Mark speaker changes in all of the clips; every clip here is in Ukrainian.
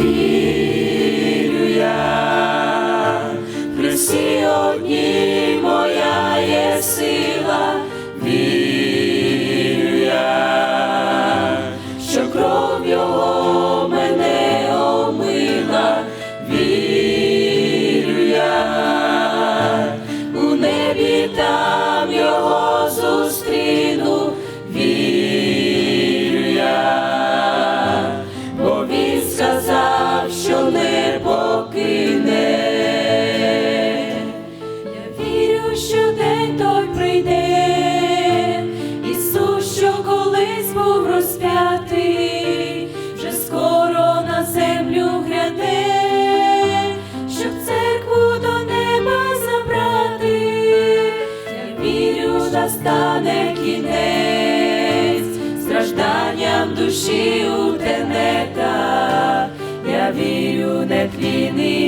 Speaker 1: вірю я, при сьогодні моя є сила. що день той прийде, Ісус, що колись був розп'ятий, вже скоро на землю гряде, щоб церкву до неба забрати, я вірю, що стане кінець, стражданням душі у тенета, я вірю, не тліний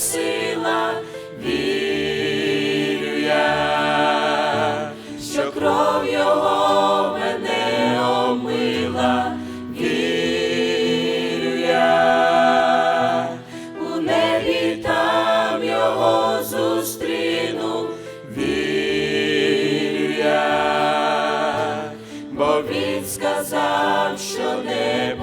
Speaker 1: сила, вірю я, що кров Його мене омила, вірю я, у небі там Його зустріну, вірю я, бо він сказав, що не